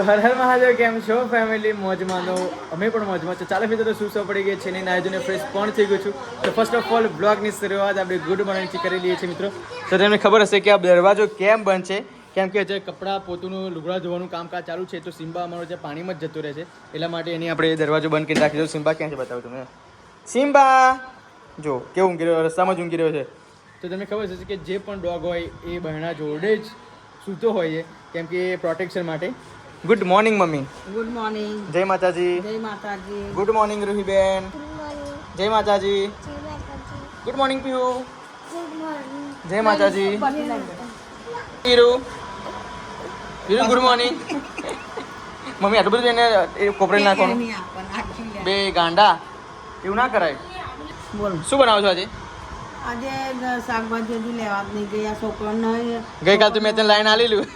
તો હર હર મહાદેવ, કેમ છો? ફેમિલી મોજમાં તો અમે પણ મોજમાં છો ચાલો મિત્રો, શું સૌ પડી ગઈ છે? ને નાયજોને ફ્રેશ પણ થઈ ગયું છું. તો ફર્સ્ટ ઓફ ઓલ બ્લોગની શરૂઆત આપણે ગુડ મોર્નિંગથી કરી લઈએ છીએ મિત્રો. તો તમને ખબર હશે કે આ દરવાજો કેમ બંધ છે? કેમ કે જે કપડાં, પોતનું લુગડા ધોવાનું કામકાજ ચાલુ છે, તો સિમ્બા અમારો જે પાણીમાં જ જતો રહે છે. એટલા માટે એની આપણે દરવાજો બંધ કરી રાખી દો સિમ્બા ક્યાં છે બતાવું તમને? સિમ્બા! જો, કેવું ઊંઘી રહ્યો? રસ્તામાં જ ઊંઘી રહ્યો છે. તો તમને ખબર હશે કે જે પણ ડોગ હોય, એ બહેણા જોડે જ સૂતો હોય છે, કેમ કે પ્રોટેક્શન માટે. Good morning mummy good morning જય માતાજી જય માતાજી ગુડ મોર્નિંગ રૂહીબેન જય માતાજી ગુડ મોર્નિંગ પીયુ જય માતાજી Piru Piru good morning mummy આટલું બધું એને એ કોપરે નાખવાનું? લે. બે ગાંડા. એવું ના કરાય. બોલ. શું બનાવો છો આજે? આજે શાકભાજી હજુ લેવા જ નહીં ગયા. છોકરાને ગઈકાલ તો મેં તને લાઈન આલેલું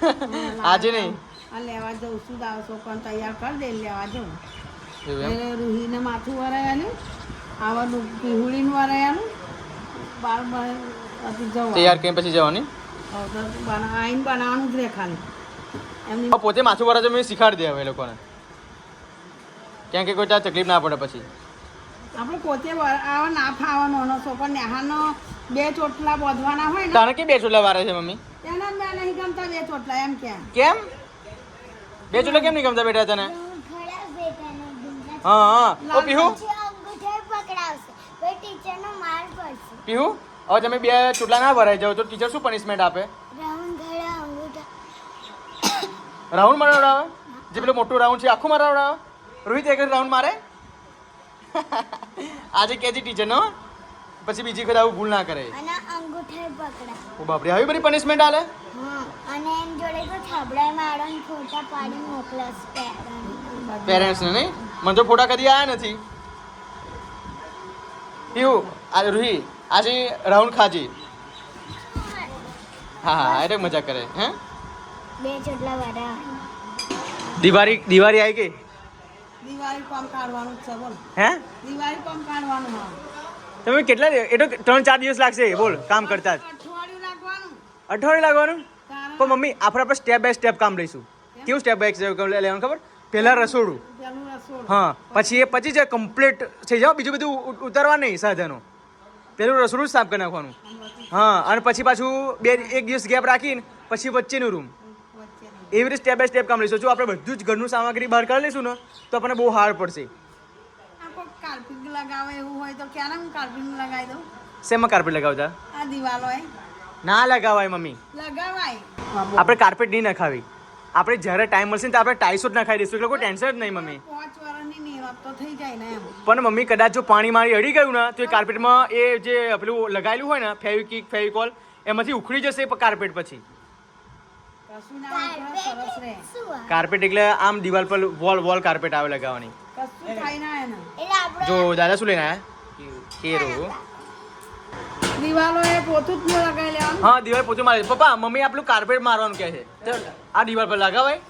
આજે નહીં. આ લેવા જઉં શું દાવ છોકરાને તૈયાર કરી દે લેવા જઉં. એટલે રૂહીને માથું વરાયાનું આવાનું પીહુડીનું વરાયાનું બાર બાર જવું તૈયાર કરીને પછી જવાની? આઈને બનાવવાનું જ રે ખાલી. એમની પોતે માથું ભરા મેં શીખાડી દે હવે એ લોકોને. કેમ કે કોઈ ત્યાં તકલીફ ના પડે પછી. આપણે પોતે આવા ના ફાવાનો છોકરો નેહાનો બે ચોટલા બોધવાના હોય ને તારે કે બે ચોટલા વારે છે મમ્મી? એના મેં નહીં ગમતા બે ચોટલા એમ કે. કેમ? બે ચોટલા કેમ નહીં ગમતા બેટા તને? હા હા ઓ પીહુ? પીહુ? હવે તમે બે ચૂટલા ના ભરાઈ જાવ તો ટીચર શું પનિશમેન્ટ આપે? રાઉન્ડ મરાવડાવે? જે પેલું મોટું રાઉન્ડ છે આખું મરાવડાવે? રોહિત એક રાઉન્ડ મારે? આજે કેજી ટીચર નો પછી બીજી વખત આવું ભૂલ ના કરે અને અંગૂઠે પકડા. ઓ બાપરે આવી બધી પનિશમેન્ટ આલે? હા અને એમ જોડે તો થાબડાએ મારો ફોટા પાડી મોકલસ પેરેન્ટ્સ પેરેન્ટ્સને નહીં? મને તો ફોટા કદી આવ્યા નથી. પીવું આ રૂહી આજે રાઉન્ડ ખાજી. હા હા એટલે મજા કરે હે? બે ચોટલા વાળા દિવાળી દિવાળી આવી ગઈ? દિવાળી કામ કાઢવાનું છે બોલ. હે? દિવાળી કામ કાઢવાનું હા. તમે કેટલા એ તો ત્રણ ચાર દિવસ લાગશે. બોલ કામ કરતા અઠવાડિયું લાગવાનું. તો પણ મમ્મી આપણે આપણે સ્ટેપ બાય સ્ટેપ કામ લઈશું. કેવું સ્ટેપ બાય સ્ટેપ લેવાનું ખબર? પહેલાં રસોડું. હા પછી એ પછી જે કમ્પ્લીટ થઈ જાવ બીજું બધું ઉતારવા નહીં સાધનો. પેલું રસોડું જ સાફ કરી નાખવાનું. હા અને પછી પાછું બે એક દિવસ ગેપ રાખીને પછી વચ્ચેનું રૂમ એવી રીતે સ્ટેપ બાય સ્ટેપ કામ લઈશું. જો આપણે બધું જ ઘરનું સામગ્રી બહાર કાઢી લઈશું ને તો આપણને બહુ હાર્ડ પડશે. કોઈ લગાવે એવું હોય તો ક્યારે હું કાર્પિંગ લગાવી દઉં? શેમાં કાર્પેટ લગાવતા? આ દિવાલો એ ના લગાવાય મમ્મી. લગાવાય. આપણે કાર્પેટ નહીં નખાવી. આપણે જ્યારે ટાઈમ મળશે ને આપણે ટાઈસો જ નખાઈ દઈશું. એટલે કોઈ ટેન્શન જ નહીં મમ્મી. પાંચ વર્ષની નિરાત તો થઈ જાય ને એમ. પણ મમ્મી કદાચ જો પાણી મારી અડી ગયું ને તો એ કાર્પેટમાં એ જે પેલું લગાવેલું હોય ને ફેવિકિક ફેવિકોલ એમાંથી ઉખડી જશે કાર્પેટ પછી? કાર્પેટ એટલે આમ દિવાલ પર વોલ વોલ કાર્પેટ આવે લગાવવાની. જો દાદા શું લઈને આવ્યા કેરો. દિવાલો એ પોતું જ ન લગાવી લેવાનું. હા દિવાલ પોતે મારે. પપ્પા મમ્મી આપણું કાર્પેટ મારવાનું કહે છે. આ દિવાલ પર લગાવાય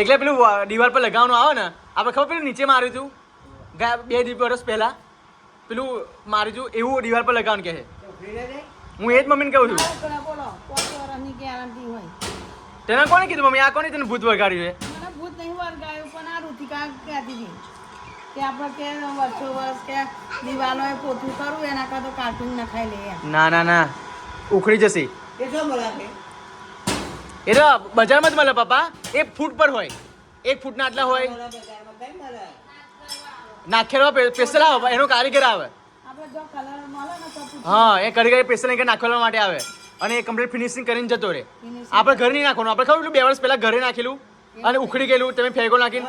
એટલે પેલું દિવાલ પર લગાવવાનું આવે ને આપણે ખબર પેલું નીચે માર્યું હતું ગયા બે દિવસ વર્ષ પહેલા. પેલું માર્યું હતું એવું દિવાલ પર લગાવવાનું કહે છે. હું એ જ મમ્મીને કહું છું. તેને કોને કીધું મમ્મી આ કોને તને ભૂત વગાડ્યું છે? મને ભૂત નહીં વગાડ્યું પણ આ ઋતિકા કહેતી હતી. કે આપણે કે વર્ષો વર્ષ કે દિવાલો એ પોતું કરવું એના કરતાં તો કાર્ટૂન નખાઈ લઈએ ના ના ના. ઉખડી જશે. એ તો બજારમાં જ મળે પપ્પા. એક ફૂટ પર હોય. એક ફૂટના આટલા હોય. નાખેલો પેસલા આવે એનો કારીગર આવે. મળે. હા એ કારીગર પેસલ નાખવા માટે આવે. અને એ કમ્પ્લીટ ફિનિશિંગ કરીને જતો રહે. આપણે ઘરે નહીં નાખવાનું. આપણે ખબર બે વર્ષ પહેલા ઘરે નાખેલું અને ઉખડી ગયેલું તમે ફેગો નાખીને.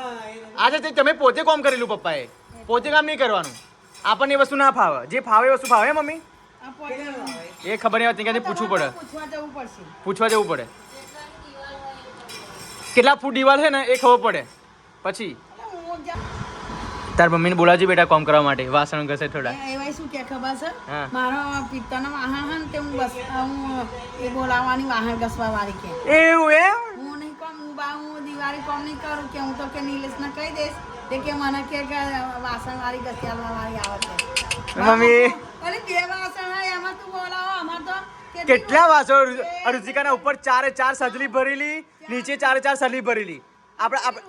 આજે તે તમે પોતે કોમ કરેલું પપ્પાએ. પોતે કામ નહીં કરવાનું. આપણને એ વસ્તુ ના ફાવે. જે ફાવે એ વસ્તુ ફાવે મમ્મી? એ ખબર નહીં ત્યાં કે પૂછવું પડે. પૂછવા જવું પડશે. પૂછવા જવું પડે. કેટલા ફૂટ દિવાલ છે ને એ ખબર પડે. પછી. તાર મમ્મીને બોલાવજો બેટા કામ કરવા માટે વાસણ ઘસે થોડા. એ- એવાય શું કે ખબર છે. મારો પિત્તળનો વાહન હન તે હું બસ હું એ બોલાવવાની વાહન ઘસવા વાળી કે. એવું એમ? હું નહીં કામ હું બા હું દિવાળી કોમ નહીં કરું કે હું તો કે નિલેશને કહી દઈશ તે કે મને કે વાસણ વાળી ઘસિયાળવા વાળી આવે છે. મમ્મી અરે બે વાસણ હોય એમાં તું બોલાવો અમાર તો કેટલા વાસણ ઋતિકાના ઉપર ચારે ચાર સજલી ભરેલી નીચે ચારે ચાર સજલી ભરેલી. આપણે આપણે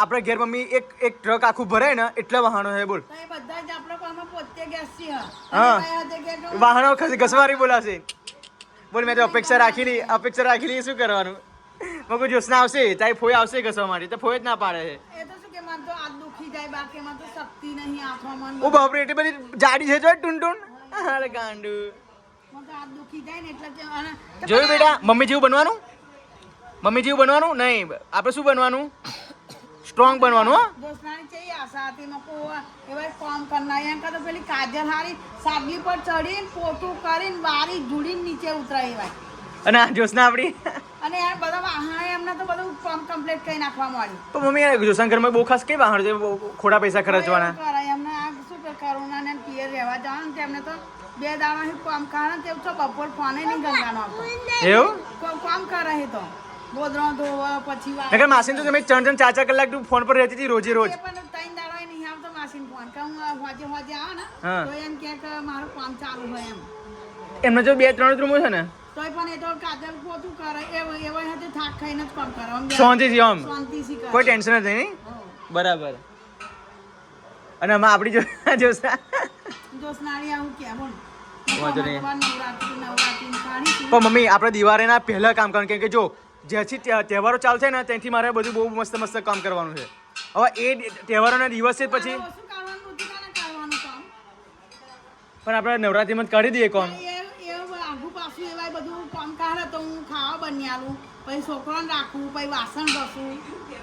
આપણે ઘેર મમ્મી એક એક ટ્રક આખું ભરાય ને એટલા વાહનો છે બોલ. હા. ખસ- ઘસવારી બોલાશે. બોલ મેં તો અપેક્ષા રાખેલી અપેક્ષા રાખેલી શું કરવાનું? મગુ જોશના આવશે તારી ફોઈ આવશે ઘસવા માટે તો ફોઈ જ ના પાડે છે. ઓ બાપરે એટલી બધી જાડી છે જો ટુન ટુન અરે ગાંડુ જોયું બેટા મમ્મી જેવું બનવાનું? મમ્મી જેવું બનવાનું? નહીં આપણે શું બનવાનું? સ્ટ્રોંગ બનવાનું હો. દોસ્તાની છે આશા હતી મકો એવા કામ કરના એમ તો પેલી કાજલ હારી સાગી પર ચડીને પોતું કરીને વારી જુડીને નીચે ઉતરાય એવાય અને આ જ્યોત્સના આપડી અને આ બધા વાહણ એમને તો બધું કામ કમ્પ્લીટ કરી નાખવા માંડ્યું તો મમ્મી આ જ્યોત્સના ઘરમાં બહુ ખાસ કે વાહણ છે? ખોટા પૈસા ખર્ચવાના. કરાય એમને આ શું કરુણા ને પિયર રહેવા જવાનું તેમને તો બે દાડા કામ કરે તે બપોર ફોને નહીં ગંગાનો એવું? કામ કરે તો. ગોદરો ધોવા પછી નકર માસીન તો તમે ત્રણ ત્રણ ચાર ચાર કલાક તું ફોન પર રહેતી હતી રોજે રોજ. એ પણ ત્રણ દાડા નહીં આવતો માસીન ફોન કે હું હોજે હોજે આવો ને તો એમ કે કે મારું કામ ચાલુ હોય એમ. એમને જો બે ત્રણ રૂમો છે ને? તોય પણ એ તો કાજલ પોતું કરે એ એવો હાથે થાક ખાઈને જ કામ કરે આમ શાંતિથી આમ. શાંતિથી કરે. કોઈ ટેન્શન જ નહીં? બરાબર. અને આમાં આપણી જો જ્યોત્સના જોસનાળી આવું કે બોલ. વાંધો નહીં. પણ મમ્મી આપણે દિવાળીના પહેલા કામ કરવાનું કેમ કે જો જ્યાંથી તહેવારો ચાલશે ને ત્યાંથી મારે બધું બહુ મસ્ત મસ્ત કામ કરવાનું છે. હવે એ તહેવારોના દિવસે પછી પણ આપણે નવરાત્રીમાં કાઢી દઈએ કોમ. બધું કામ કાઢે તો હું ખાવા બની પછી છોકરાને રાખું પછી વાસણ ઘસું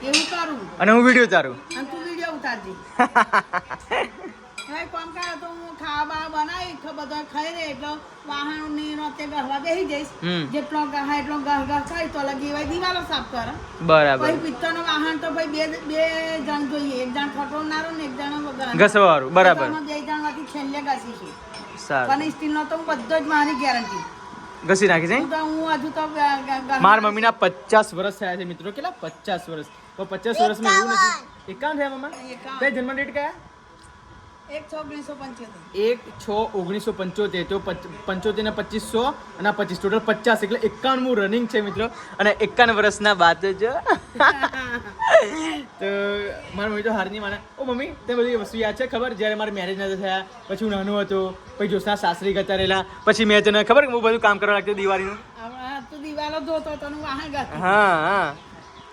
એવું કરું. અને હું વીડિયો તારું અને તું વીડિયો ઉતારજે. હવે કામ તો હું ખાવા બાવા બનાવી ખ- ખાઈ રે એટલે વાહણની નોતે ગહવા બેસી જઈશ. જેટલો ગહ એટલો ગહ ગહ ખાઈ તો લગી એવાય દિવાલો સાફ કરે. બરાબર. પછી પિત્તળનો વાહન તો ભાઈ બે બે જણ જોઈએ. એક જણ ખટોનારો ને એક જણ વગર બરાબર. બે જણમાંથી છેલ્લે ઘસીશું સારું. પણ સ્ટીલનો તો બધો જ મારી ગેરંટી. ઘસી નાખી છે? હું તો હું હજુ તો ગ- ગ- ગ- મારા મમ્મીના પચાસ વર્ષ થયા છે મિત્રો. કેટલા? પચાસ વર્ષ. તો પચાસ વર્ષમાં એવું નથી. એકાવન થયા મમ્મા. જન્મ ડેટ કયા? એક છ ઓગણીસો પંચોતેર. તો પંચોતેર ને પચીસો અને પચીસ. ટોટલ પચાસ એટલે એકાવનમું રનિંગ છે મિત્રો. અને એકાવન વર્ષના બાદ જ. તો મારા મમ્મી તો હારની માને ઓ મમ્મી તે બધી વસ્તુ યાદ છે? ખબર? જ્યારે મારે મેરેજ નતા થયા પછી હું નાનો હતો પછી જોશના સાસરી ગતા રહેલા પછી મેં તને ખબર કે હું બધું કામ કરવા લાગતું દિવાળીનું. હા હા.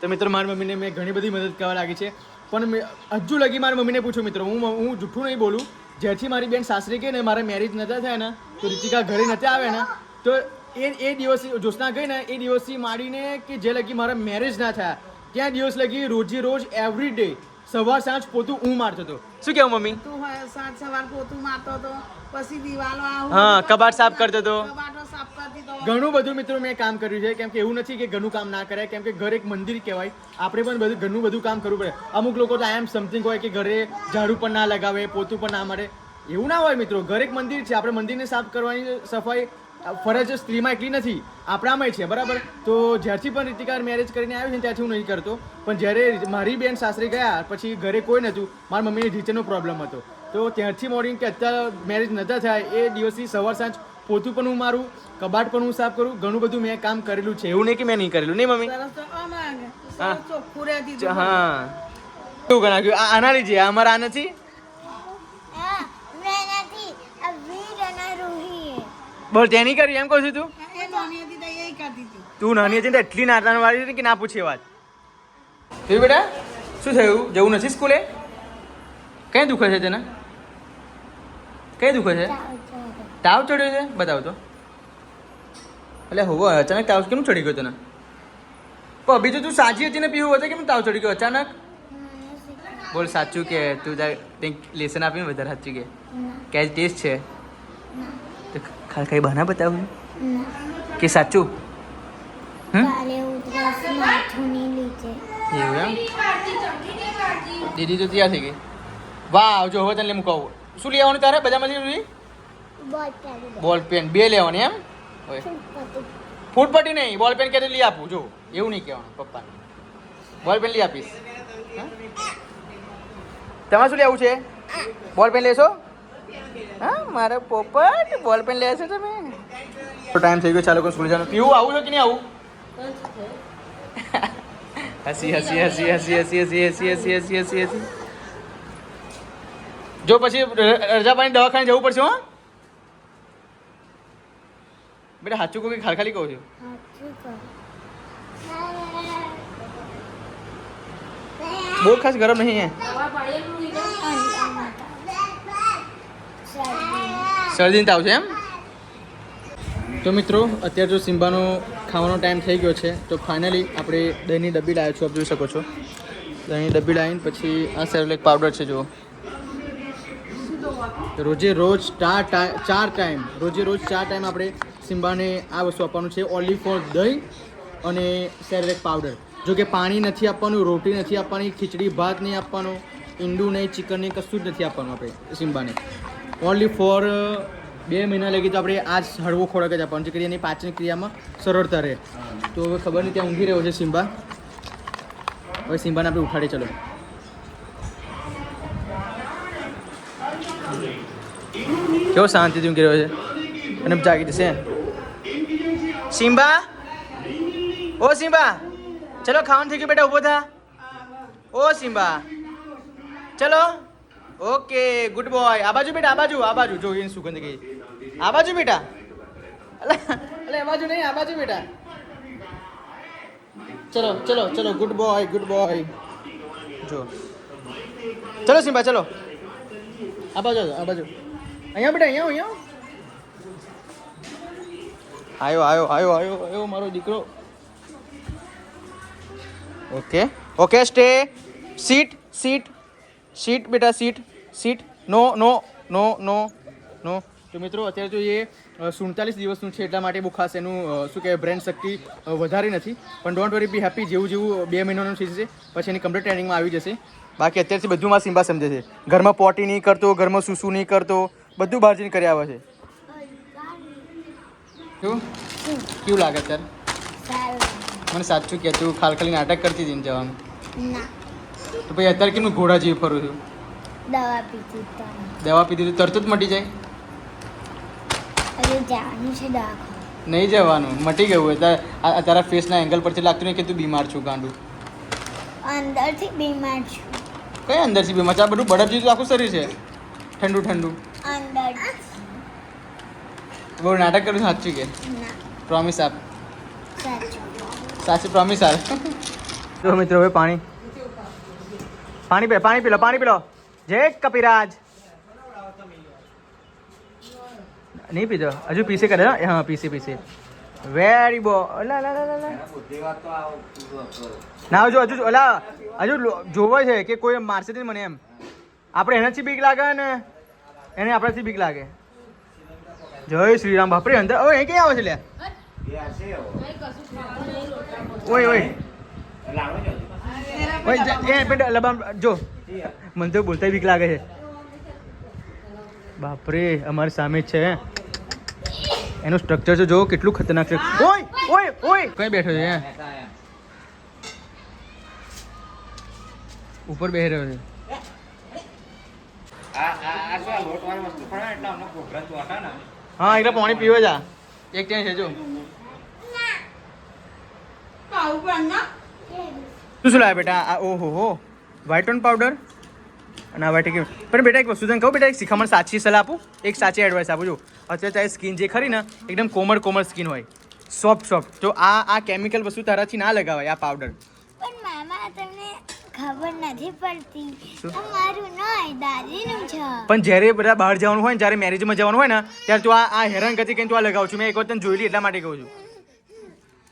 તો મિત્રો મારી મમ્મીને મેં ઘણી બધી મદદ કરવા લાગી છે. પણ હજુ લગી મારી મમ્મીને પૂછું મિત્રો હું હું જૂઠું નહીં બોલું? જેથી મારી બેન સાસરી ગઈ ને મારા મેરેજ નતા થયા ને તો રીતિકા ઘરે નતા આવે ને તો એ એ દિવસથી જોશના ગઈ ને એ દિવસથી માંડીને કે જે લગી મારા મેરેજ ના થયા ત્યાં દિવસ લગી રોજે રોજ એવરી ડે સવાર સાંજ પોતું હું મારતો હતો. શું કેવું મમ્મી? તું સાંજ સવાર પોતું મારતો હતો પછી દિવાલો હા, કબાટ સાફ કરતો હતો. કબાટો તો ઘણું બધું મિત્રો મેં કામ કર્યું છે. કેમ કે એવું નથી કે ઘરનું કામ ના કરાય. કેમ કે ઘર એક મંદિર કહેવાય. આપણે પણ બધું ઘણું બધું કામ કરવું પડે. અમુક લોકો તો આઈ એમ સમથિંગ હોય કે ઘરે ઝાડુ પણ ના લગાવે, પોતું પણ ના મળે એવું ના હોય મિત્રો. ઘર એક મંદિર છે. આપણે મંદિરને સાફ કરવાની સફાઈ, ફરજ સ્ત્રીમાં એટલી નથી. આપણામાં છે. બરાબર? તો જ્યારથી પણ રીતિકાર મેરેજ કરીને આવ્યો છે ત્યાંથી હું નહીં કરતો. પણ જ્યારે મારી બેન સાસરે ગયા, પછી ઘરે કોઈ નહોતું. મારી મમ્મીને ઢીચરનો પ્રોબ્લેમ હતો. તો ત્યારથી મોર્નિંગ કે અત્યારે મેરેજ નહોતા થાય. એ દિવસથી સવાર સાંજ પોતું પણ હું મારું કબાટ પણ હું સાફ કરું ઘણું બધું મેં કામ કરેલું છે. એવું નહીં કે મેં નહીં કરેલું? નહીં મમ્મી? હા. શું ગણાવ્યું આ આના લીધે? અમારા આ નથી બોલ તે નહીં કર્યું એમ કહું છું તું? તું નાની હતી ને એટલી નાતાન વાળી હતી કે ના પૂછે વાત. થયું બેટા? શું થયું? જવું નથી સ્કૂલે? કઈ દુખે છે તને? કઈ દુખે છે? તાવ ચડ્યો છે? બતાવ તો. એટલે હોવો અચાનક તાવ કેમ ચડી ગયો તને? પણ અભી તો તું સાજી હતી ને પીવું હતું કેમ તાવ ચડી ગયો? અચાનક? બોલ સાચું કે તું કંઈક લેસન આપીને વધારે સાચું કે? કે ટેસ્ટ છે? તો ખાલી કઈ બહાના બતાવું કે સાચું? એવું એમ? દીદી તો તૈયાર થઈ ગઈ. વાહ જો હવે તને હું કહું શું લેવાનું તારે? બધામાંથી બોલ પેન બે લેવાની એમ ફૂટપટ્ટી ફૂટ પટ્ટી નહીં બોલ પેન ક્યારે લઈ આપું જો એવું નહીં કહેવાનું પપ્પાને બોલ પેન લઈ આપીશ? તમારે શું લેવું છે બોલ પેન લેશો હા મારે પોપટ બોલ પેન લેશો તમે ટાઈમ થઈ ગયો ચાલો કોઈ સ્કૂલ જવાનું પીવું આવું છે કે નહીં આવું હસી હસી હસી હસી હસી હસી હસી હસી હસી હસી હસી જો પછી રજા પાણી દવાખાને જવું પડશે હો બેટા, સાચું કહું કે ખાલી કહું છું? બહુ ખાસ ગરમ નહીં હે. શરદી. તાવ છે એમ? તો મિત્રો, અત્યારે જો સિમ્બાનો ખાવાનો ટાઈમ થઈ ગયો છે, તો ફાઇનલી આપણે દહીંની ડબ્બી લાવ્યો છો, આપ જોઈ શકો છો. દહીંની ડબ્બી લાવીને પછી આ સેરેલેક પાવડર છે, જુઓ. રોજે રોજ ચાર ટાઈમ ચાર ટાઈમ રોજે રોજ ચાર ટાઈમ આપણે સિમ્બાને આ વસ્તુ આપવાનું છે, ઓનલી ફોર દહીં અને સેરેલેક પાવડર. જો કે પાણી નથી આપવાનું, રોટી નથી આપવાની, ખીચડી, ભાત નહીં આપવાનું, ઈંડું નહીં, ચિકન નહીં, કશું જ નથી આપવાનું આપણે સિમ્બાને. ઓનલી ફોર બે મહિના લગી તો આપણે આ જ હળવો ખોરાક જ આપવાનો, જેથી એની પાચન ક્રિયામાં સરળતા રહે. તો હવે ખબર નહીં, ત્યાં ઊંઘી રહ્યો છે સિમ્બા. હવે સિમ્બાને આપણે ઉઠાડીએ, ચલો. કેવો શાંતિથી ઊંઘી રહ્યો છે? અને જાગી જશે સિમ્બા ઓ સિમ્બા ચલો ખાવાનું થઈ ગયું બેટા ઊભો થા ઓ સિમ્બા ચલો ઓકે ગુડ બોય આ બાજુ બેટા આ બાજુ આ બાજુ જો એની સુગંધ ગઈ આ બાજુ બેટા અલે અલે આ બાજુ નહીં આ બાજુ બેટા ચલો ચલો ચલો ગુડ બોય ગુડ બોય જો ચલો સિમ્બા ચલો આ બાજુ આવો, આ બાજુ અહીંયા બેટા અહીંયા આવો, અહીંયા આવો. આવ્યો આવ્યો આવ્યો આવ્યો મારો દીકરો. Okay okay, stay. Sit sit sit, બેટા, sit sit. No no no no no. તો મિત્રો, અત્યારે તો એ સુડતાલીસ દિવસનું છે એટલા માટે બહુ ખાસ એનું શું કહેવાય, બ્રેન્ડ શક્તિ વધારે નથી. પણ ડોન્ટ વરી બી હેપી જેવું જેવું બે મહિનાનું થઈ જશે પછી એની કમ્પ્લીટ ટ્રેનિંગમાં આવી જશે. બાકી અત્યારથી બધું માં સિમ્બા સમજે છે. ઘરમાં પોટી નહીં કરતો, ઘરમાં સુસુ નહીં કરતો, બધું બહાર જઈને કરી આવે છે. શું કેવું લાગે અત્યારે. મને સાચું કે તું ખાલી ખાલી નાટક કરતી હતી જવાનું? ના. તો પછી અત્યારે કેમનું ઘોડા જેવું ફરું છું? દવા પીધી દવા પીધી તો તરત જ મટી જાય? જવાનું છે નહીં જવાનું. મટી ગયું તાર- ફેસના એંગલ પરથી લાગતું નહીં કે તું બીમાર છું ગાંડુ. અંદરથી બીમાર છું. કઈ અંદરથી બીમાર? છે આ બધું બરફ જેવું આખું શરીર છે. ઠંડુ ઠંડુ. અંદર બહુ નાટક કરું છું સાચું કે? પ્રોમિસ આપ. સાચું. સાચી પ્રોમિસ આપ. જો મિત્રો હવે પાણી. પાણી પી પાણી પીલો પાણી પીલો જય કપિરાજ. નહીં પીધો. હજુ પીસે કરે હો? હા પીસે પીસે વેરી બો ઓલા લા લા લા ના હજુ હજુ ઓલા હજુ જોવે છે કે કોઈ મારશે નહીં મને એમ. આપણે એનાથી બીક લાગે ને? એને આપણાથી બીક લાગે. જય શ્રી રામ બાપરે અંદર ઓય અહીં ક્યાં આવે છે લે ઓય ઓય ઓય એ પેલા લબામ જો મને તો બોલતા બીક લાગે છે બાપરે અમારી સામે છે એનું સ્ટ્રક્ચર છે જો કેટલું ખતરનાક છે ઓય ઓય ઓય કઈ બેઠો છે ઉપર બેહી રહ્યો છે હા, એટલે પાણી પીવે જા એક ટાઈમ છે, જો. શું શું લાવ્યા બેટા? આ ઓહો, હો. વ્હાઇટોન પાવડર અને આ વ્હાઇટ કેમ પણ બેટા, એક વસ્તુ તને કહું, બેટા, એક શીખામણ સાચી સલાહ આપું. એક સાચી એડવાઇસ આપું, જો. અત્યારે તારી સ્કિન જે ખરી ને, એકદમ કોમળ કોમળ સ્કિન હોય. સોફ્ટ સોફ્ટ તો આ આ કેમિકલ વસ્તુ તારાથી ના લગાવાય, આ પાવડર ખબર નથી પડતી. અમારું નહીં દાદીનું છે પણ જ્યારે બધા બહાર જવાનું હોય ને જ્યારે મેરેજમાં જવાનું હોય ને ત્યારે તું આ આ હેરાન કરતી કરીને તું આ લગાવું છું? મેં એક વખત તને જોયેલી એટલા માટે કહું છું.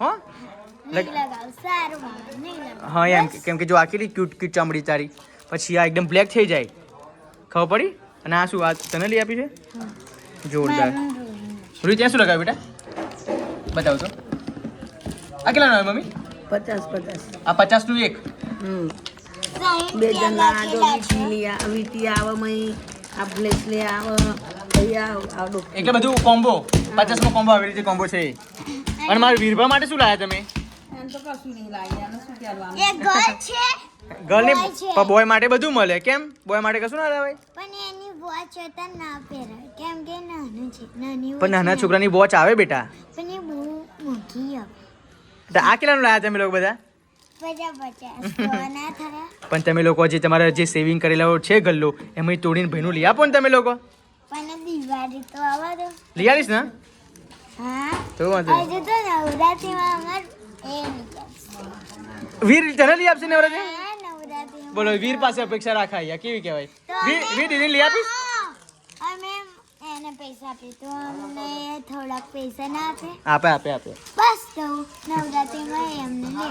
હો? હા એમ કેમ કે જો આ કેટલી ક્યુટ ક્યુટ ચામડી તારી. પછી આ એકદમ બ્લેક થઈ જાય. ખબર પડી? અને આ શું આ તને લઈ આપી છે? જોરદાર. રૂહી ત્યાં શું લગાવ્યું બેટા? બતાવો તો. આ કેટલાનો આવે મમ્મી? પચાસ પચાસ. આ પચાસનું એક. હમ. બે જણા. વીટી આ વીટી આવે મય આ બ્લેસલે આવે પછી આ એટલે બધું કોમ્બો પચાસમાં કોમ્બો આવી રીતે કોમ્બો છે. અને મારા વીરભા માટે શું લાવ્યા તમે? Boy છે. પણ બોય માટે બધું મળે કેમ? બોય માટે કશું ના લાવે પણ એની વોચ હતા ના પહેરાય કેમ કે નાનું છે નાની પણ નાના છોકરાની વોચ આવે બેટા. પણ એ બહુ આવે. આ કેટલાનું લાયા તમે લોકો બધા? પણ તમે લોકો જે તમારે જે સેવિંગ કરેલા છે ગલ્લો એમાં તોડીને ભાઈનું લઈ આપો ને તમે લોકો. લઈ આવીશ ને? તો વીર તને લઈ આપશે બોલો વીર પાસે અપેક્ષા રાખાય કેવી કહેવાય? વીર વીર દીદી લઈ આપીશ. એને પૈસા આપીએ. તો અમને થોડાક પૈસા ના આપે. આપે આપે તો નવરાત્રીમાં એમને લે.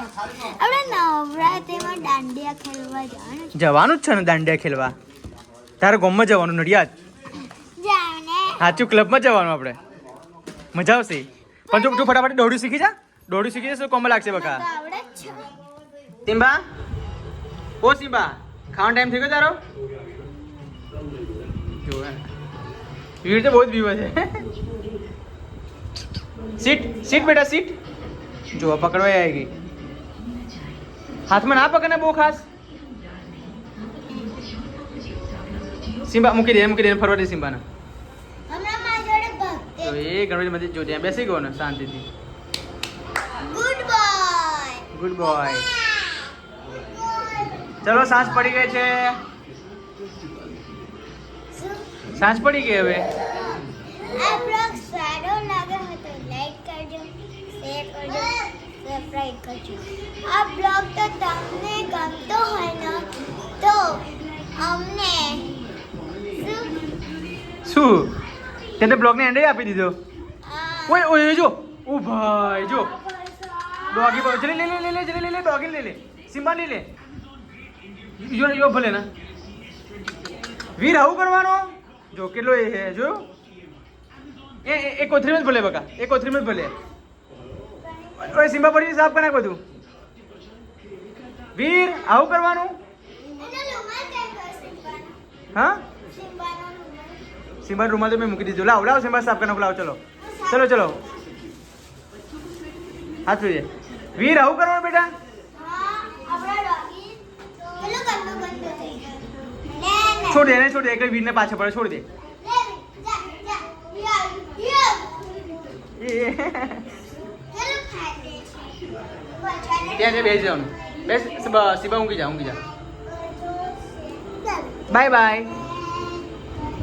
આપણે નવરાત્રીમાં દાંડિયા ખેલવા જવાનું જવાનું જ છે ને દાંડિયા ખેલવા? તારે ગામમાં જવાનું નડિયાદ? સાચું ક્લબમાં જવાનું આપણે. મજા આવશે. પણ તું ફટાફટ દોડું શીખી જા. દોડું શીખી જશે કોમ લાગશે બકા. સિમ્બા? ઓ સિમ્બા ખાવાનો ટાઈમ થઈ ગયો તારો? જો હે. વીર તો બહુ જ બીવે છે. સીટ સીટ બેટા સીટ જો પકડવાઈ આવી ગઈ. હાથમાં ના પકડને બહુ ખાસ. સિમ્બા મૂકી દે મૂકી દે ફરવા દે સિમ્બાને. તો એ ગણપતિ મંદિર જો ત્યાં બેસી ગયો ને શાંતિથી. ગુડ બોય ગુડ બોય ચલો સાંજ પડી ગઈ છે. સાંજ પડી ગઈ હવે. સબસ્ક્રાઇબ કરજો આ બ્લોગ તો તમને ગમતો હોય ને તો અમને શું શું તે તો બ્લોગને એન્ડ આપી દીધો આ ઓય ઓય જો ઓ ભાઈ જો ડોગી બોય જલ્દી લે લે લે લે જલ્દી લે લે ડોગી લે લે સિમ્બા લે લે જો જો ભલે ના વીર આવું કરવાનો જો કેટલો એ હે જો એ એ- એ કોથરીમાં જ ભલે બકા એ કોથરીમાં જ ભલે ઓય સિમ્બા પડી સાફ કર નાખ બધું. વીર આવું કરવાનું? હા? સિમ્બા રૂમાલ તો મેં મૂકી દીધું. લાવ લાવ સિમ્બા સાફ કરી નાખો લાવ ચલો. ચલો ચલો. હાથ જોઈએ વીર આવું કરવાનું બેટા? છોડ દે એને છોડ દે. એટલે વીરને પાછળ પડે છોડ દે લે જા જા યા યા એ પેલું ખાતે છે બચાને ત્યાં જઈ બેસી જવાનું. બેસ સિબા ઊંઘી જા ઊંઘી જા. Bye bye.